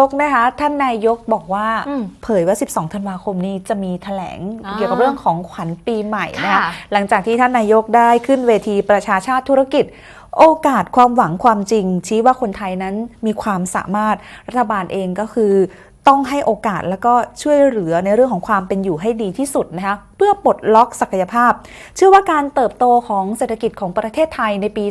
ยกนะคะ ท่านนายกบอกว่าอืมเผยว่า 12 ธันวาคมนี้จะมีแถลงอ่าเกี่ยวกับเรื่องของขวัญปีใหม่นะคะค่ะหลังจากที่ท่านนายกได้ขึ้นเวทีประชาชาติธุรกิจ โอกาสความหวังความจริง ชี้ว่าคนไทยนั้นมีความสามารถรัฐบาลเองก็คือ ต้องให้โอกาสแล้วก็ช่วยเหลือในเรื่องของความเป็นอยู่ให้ดีที่สุดนะคะเพื่อปลดล็อกศักยภาพ เชื่อว่าการเติบโตของเศรษฐกิจของประเทศไทยในปี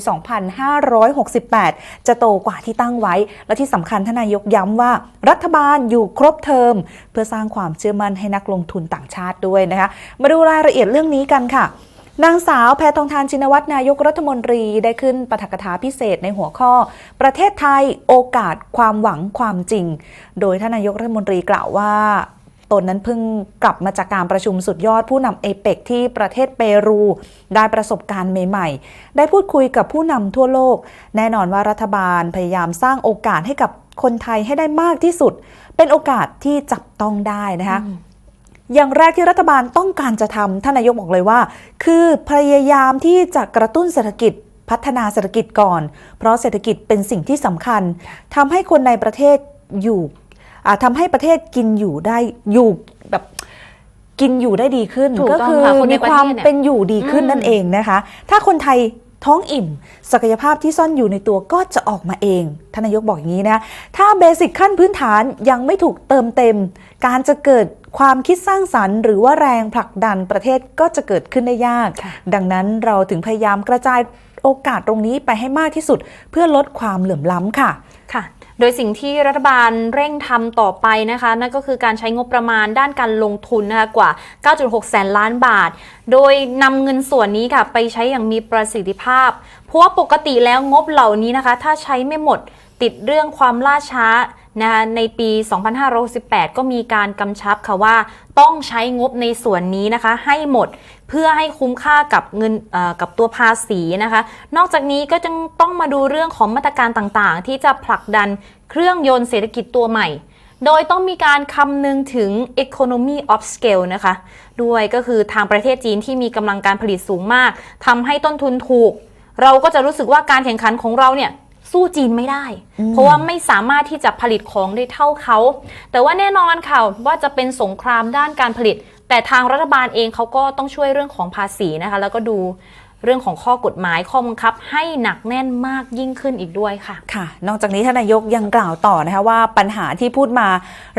2568 จะโตกว่าที่ตั้งไว้ และที่สำคัญทนนายกย้ำว่า รัฐบาลอยู่ครบเทอม เพื่อสร้างความเชื่อมั่นให้นักลงทุนต่างชาติด้วยนะคะมาดูรายละเอียดเรื่องนี้กันค่ะ นางสาวแพทองทานชินวัตรนายกรัฐมนตรีได้ขึ้นปาฐกถาพิเศษในหัวข้อ ประเทศไทยโอกาสความหวังความจริง โดยท่านนายกรัฐมนตรีกล่าวว่าตนนั้นเพิ่งกลับมาจากการประชุมสุดยอดผู้นำเอเปกที่ประเทศเปรู ได้ประสบการณ์ใหม่ๆ ได้พูดคุยกับผู้นำทั่วโลก แน่นอนว่ารัฐบาลพยายามสร้างโอกาสให้กับคนไทยให้ได้มากที่สุด เป็นโอกาสที่จับต้องได้นะคะ อย่างแรกที่รัฐบาลต้องการจะทำท่านนายกบอกเลยว่า คือพยายามที่จะกระตุ้นเศรษฐกิจพัฒนาเศรษฐกิจก่อน เพราะเศรษฐกิจเป็นสิ่งที่สำคัญทำให้คนในประเทศอยู่อ่าทำให้ประเทศกินอยู่ได้อยู่แบบกินอยู่ได้ดีขึ้นถูกก็ต้องคือค่ะคนในมีประคเทศวามเนี่ยเป็นอยู่ดีขึ้นอืมนั่นเองนะคะ ถ้าคนไทยท้องอิ่ม ศักยภาพที่ซ่อนอยู่ในตัวก็จะออกมาเองท่านนายกบอกอย่างนี้นะ ถ้าเบสิกขั้นพื้นฐานยังไม่ถูกเติมเต็ม การจะเกิด ความคิดสร้างสรรค์หรือว่าแรงผลักดันประเทศก็จะเกิดขึ้นได้ยากค่ะดังนั้นเราถึงพยายามกระจายโอกาสตรงนี้ไปให้มากที่สุด เพื่อลดความเหลื่อมล้ำค่ะค่ะโดยสิ่งที่รัฐบาลเร่งทำต่อไปนะคะ นั่นก็คือการใช้งบประมาณด้านการลงทุนนะคะกว่า 9.6 แสนล้านบาท โดยนำเงินส่วนนี้ค่ะไปใช้อย่างมีประสิทธิภาพ เพราะว่าปกติแล้วงบเหล่านี้นะคะ ถ้าใช้ไม่หมดติดเรื่องความล่าช้า นะคะในปี 2568 ก็มีการกำชับค่ะว่าต้องใช้งบในส่วนนี้นะคะ ให้หมดเพื่อให้คุ้มค่ากับเงินกับตัวภาษีนะคะ นอกจากนี้ก็จึงต้องมาดูเรื่องของมาตรการต่างๆ ที่จะผลักดันเครื่องยนต์เศรษฐกิจตัวใหม่ โดยต้องมีการคำนึงถึง economy of scale นะคะ ด้วยก็คือทางประเทศจีนที่มีกำลังการผลิตสูงมากทำให้ต้นทุนถูก เราก็จะรู้สึกว่าการแข่งขันของเราเนี่ย สู้จีนไม่ได้ เพราะว่าไม่สามารถที่จะผลิตของได้เท่าเขา แต่ว่าแน่นอนค่ะว่าจะเป็นสงครามด้านการผลิต แต่ทางรัฐบาลเองเขาก็ต้องช่วยเรื่องของภาษีนะคะ แล้วก็ดูเรื่องของข้อกฎหมายข้อบังคับให้หนักแน่นมากยิ่งขึ้นอีกด้วยค่ะ ค่ะ นอกจากนี้ท่านนายกยังกล่าวต่อนะคะว่าปัญหาที่พูดมา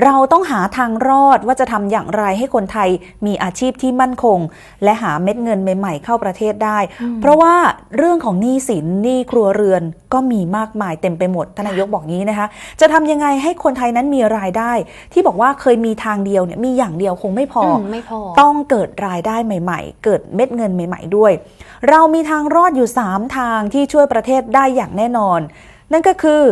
เราต้องหาทางรอดว่าจะทำอย่างไรให้คนไทยมีอาชีพที่มั่นคง และหาเม็ดเงินใหม่ ๆ เข้าประเทศได้ เพราะว่าเรื่องของหนี้สินหนี้ครัวเรือน ก็มีมากมายเต็มไปหมดท่านนายกบอกงี้นะคะ จะทำยังไงให้คนไทยนั้นมีรายได้ ที่บอกว่าเคยมีทางเดียวเนี่ยมีอย่างเดียวคงไม่พออือมไม่พอ ต้องเกิดรายได้ใหม่ ๆ เกิดเม็ดเงินใหม่ ๆด้วย เรามีทางรอดอยู่ 3 ทางที่ช่วยประเทศได้อย่างแน่นอน นั่นก็คือ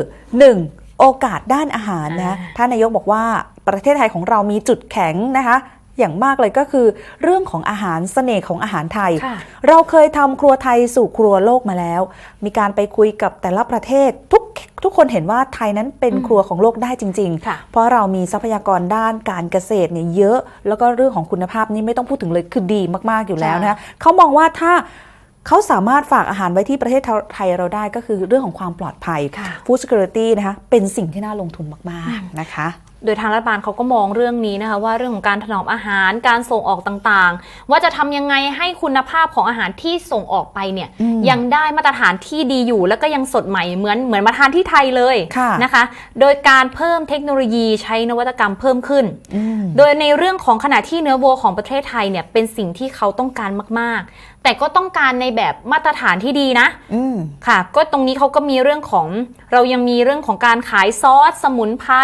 1. โอกาสด้านอาหารนะอ่าท่านนายกบอกว่าประเทศไทยของเรามีจุดแข็งนะคะ อย่างมากเลยก็คือ เรื่องของอาหารเสน่ห์ของอาหารไทยค่ะเราเคยทำครัวไทยสู่ครัวโลกมาแล้ว มีการไปคุยกับแต่ละประเทศทุกทุกคนเห็นว่าไทยนั้นเป็นครัวของโลกได้จริงๆค่ะเพราะเรามีทรัพยากรด้านการเกษตรเนี่ยเยอะ แล้วก็เรื่องของคุณภาพนี่ไม่ต้องพูดถึงเลยคือดีมากๆอยู่แล้วนะคะเขามองว่าถ้าเขาสามารถฝากอาหารไว้ที่ประเทศไทยเราได้ก็คือเรื่องของความปลอดภัยค่ะ Food Security นะคะเป็นสิ่งที่น่าลงทุนมาก ๆ นะคะ โดยทางรัฐบาลเขาก็มองเรื่องนี้นะคะว่าเรื่องของการถนอมอาหารการส่งออกต่างๆ ว่าจะทำยังไงให้คุณภาพของอาหารที่ส่งออกไปเนี่ยอืมยังได้มาตรฐานที่ดีอยู่ แล้วก็ยังสดใหม่เหมือนเหมือนมาทานที่ไทยเลยค่ะนะคะ โดยการเพิ่มเทคโนโลยีใช้นวัตกรรมเพิ่มขึ้นอืมโดยในเรื่องของขณะที่เนื้อวัวของประเทศไทยเนี่ยเป็นสิ่งที่เขาต้องการมาก ๆ แต่ก็ต้องการในแบบมาตรฐานที่ดีนะอืมค่ะ ก็ตรงนี้เขาก็มีเรื่องของเรายังมีเรื่องของการขายซอสสมุนไพร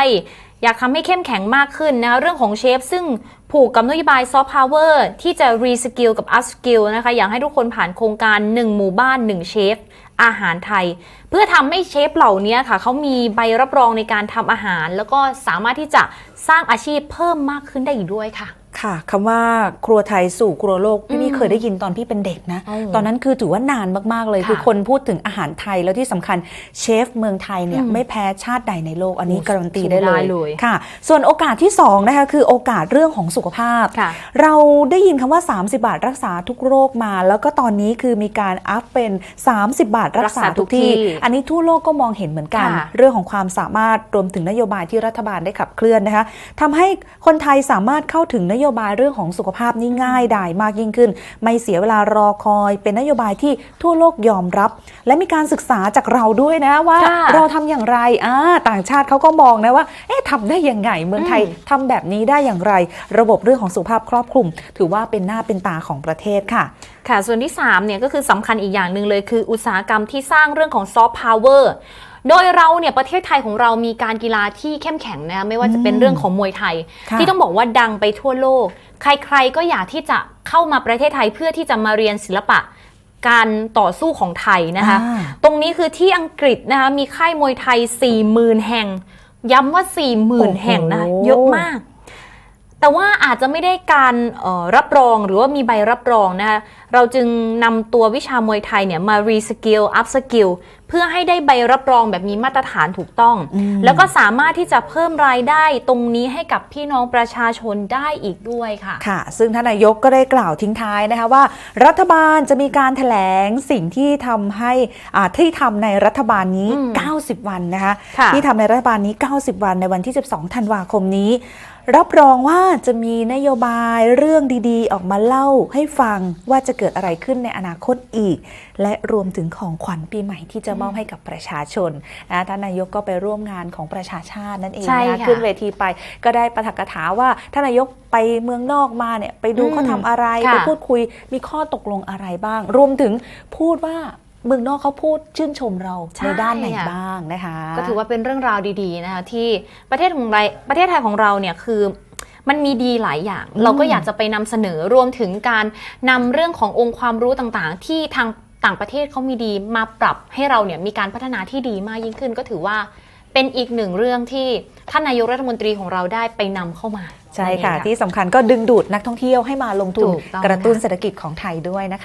อยากทำให้เข้มแข็งมากขึ้นนะคะเรื่องของเชฟ ซึ่งผูกกับนโยบายซอฟต์พาวเวอร์ที่จะรีสกิลกับอัพสกิลนะคะอยากให้ทุกคนผ่านโครงการ 1 หมู่บ้าน 1 เชฟ อาหารไทย เพื่อทำให้เชฟเหล่านี้ค่ะเขามีใบรับรองในการทำอาหาร แล้วก็สามารถที่จะสร้างอาชีพเพิ่มมากขึ้นได้อีกด้วยค่ะ ค่ะคำว่าครัวไทยสู่ครัวโลกพี่นี่อืมเคยได้ยินตอนพี่เป็นเด็กนะอ๋อตอนนั้นคือถือว่านานมาก ๆ เลยค่ะคือคนพูดถึงอาหารไทยแล้วที่สำคัญเชฟเมืองไทยเนี่ยอืมไม่แพ้ชาติใดในโลกอันนี้โอ้การันตีสู้ได้เลได้ยเลยค่ะ ส่วนโอกาสที่สองนะคะคือโอกาสเรื่องของสุขภาพค่ะเราได้ยินคำว่า 30 บาทรักษาทุกโรคมา แล้วก็ตอนนี้คือมีการอัพเป็น 30 บาทรักษาทุกที่รักษาทุกที่อันนี้ทั่วโลกก็มองเห็นเหมือนกันค่ะเรื่องของความสามารถรวมถึงนโยบายที่รัฐบาลได้ขับเคลื่อนนะคะทำให้คนไทยสามารถเข้าถึงนโยบายเรื่องของสุขภาพนี่ง่ายดายมากยิ่งขึ้น ไม่เสียเวลารอคอย เป็นนโยบายที่ทั่วโลกยอมรับ และมีการศึกษาจากเราด้วยนะว่าค่ะเราทำอย่างไรอ่าต่างชาติเขาก็มองนะว่า เอ๊ะทำได้ยังไงเมืองไทยอืมทำแบบนี้ได้อย่างไร ระบบเรื่องของสุขภาพครอบคลุม ถือว่าเป็นหน้าเป็นตาของประเทศค่ะค่ะส่วนที่3เนี่ยก็คือสำคัญอีกอย่างหนึ่งเลยคืออุตสาหกรรมที่สร้างเรื่องของซอฟต์พาวเวอร์ โดยเราเนี่ยประเทศไทยของเรามีการกีฬาที่เข้มแข็งนะคะไม่ว่าจะเป็นเรื่องของมวยไทยค่ะที่ต้องบอกว่าดังไปทั่วโลก ใครๆก็อยากที่จะเข้ามาประเทศไทยเพื่อที่จะมาเรียนศิลปะการต่อสู้ของไทยนะคะอ่าตรงนี้คือที่อังกฤษนะคะมีค่ายมวยไทย 40,000 แห่ง ย้ำว่า 40,000 แห่งนะคะเยอะมาก แต่ว่าอาจจะไม่ได้การเอ่อรับรองหรือว่ามีใบรับรองนะคะ เราจึงนำตัววิชามวยไทยเนี่ยมารีสกิลอัพสกิลเพื่อให้ได้ใบรับรองแบบมีมาตรฐานถูกต้องอืมแล้วก็สามารถที่จะเพิ่มรายได้ตรงนี้ให้กับพี่น้องประชาชนได้อีกด้วยค่ะ ค่ะ ซึ่งท่านนายกก็ได้กล่าวทิ้งท้ายนะคะว่า รัฐบาลจะมีการแถลงสิ่งที่ทำให้อ่าที่ทำในรัฐบาลนี้อืม90 วันนะคะค่ะที่ทำในรัฐบาลนี้ 90 วันในวันที่ 12 ธันวาคมนี้ รับรองว่าจะมีนโยบายเรื่องดีๆ ออกมาเล่าให้ฟังว่าจะเกิดอะไรขึ้นในอนาคตอีก และรวมถึงของขวัญปีใหม่ที่จะมอบให้กับประชาชนนะท่านนายกก็ไปร่วมงานของประชาชาตินั่นเองใช่นะคะค่ะขึ้นเวทีไปก็ได้ประทักกถาว่าท่านนายกไปเมืองนอกมาเนี่ยไปดูอืมเขาทำอะไรค่ะไปพูดคุยมีข้อตกลงอะไรบ้าง รวมถึงพูดว่า เมืองนอกเขาพูดชื่นชมเราใช่ในด้านไหนค่ะบ้างนะคะ ก็ถือว่าเป็นเรื่องราวดีๆนะคะที่ประเทศของเราประเทศไทยของเราเนี่ยคือมันมีดีหลายอย่างอืมเราก็อยากจะไปนำเสนอรวมถึงการนำเรื่องขององค์ความรู้ต่างๆ ที่ทางต่างประเทศเขามีดีมาปรับให้เราเนี่ยมีการพัฒนาที่ดีมากยิ่งขึ้น ก็ถือว่าเป็นอีกหนึ่งเรื่องที่ท่านนายกรัฐมนตรีของเราได้ไปนำเข้ามา ใช่ค่ะนั่นเองที่สำคัญก็ดึงดูดนักท่องเที่ยวให้มาลงทุนถูกต้องกระตุ้นค่ะเศรษฐกิจของไทยด้วยนะคะ